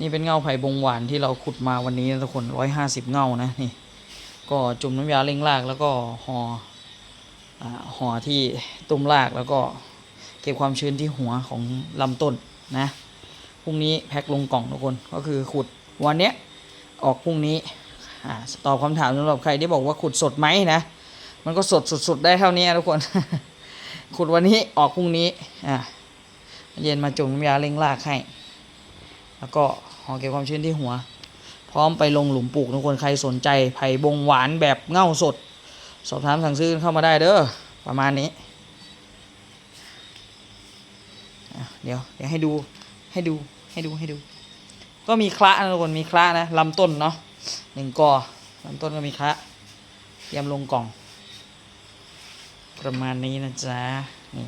นี่เป็นเงาไผ่บงหวานที่เราขุดมาวันนี้นะทุกคนร้อยห้าสิบเงานะนี่ ก็จุ่มน้ำยาเร่งรากแล้วก็ห่ออ่าห่อที่ตุ้มรากแล้วก็เก็บความชื้นที่หัวของลำต้นนะพรุ่งนี้แพ็คลงกล่องทุกคนก็คือขุดวันเนี้ยออกพรุ่งนี้อ่าตอบคำถามสำหรับใครที่บอกว่าขุดสดไหมนะมันก็สดสุดๆได้เท่านี้ทุกคน ขุดวันนี้ออกพรุ่งนี้อ่าเย็นมาจุ่มน้ำยาเร่งรากให้ แล้วก็ ห่อเก็บความชื้นที่หัว พร้อมไปลงหลุมปลูกทุกคนใครสนใจไผ่บงหวานแบบเง่าสด สอบถามสั่งซื้อเข้ามาได้เด้อประมาณนี้เดี๋ยวเดี๋ยวให้ดูให้ดูให้ดูให้ดู ก็มีคละนะทุกคนมีคละนะลำต้นเนาะหนึ่งกอลำต้นก็มีคละเตรียมลงกล่อง ประมาณนี้นะจ๊ะนี่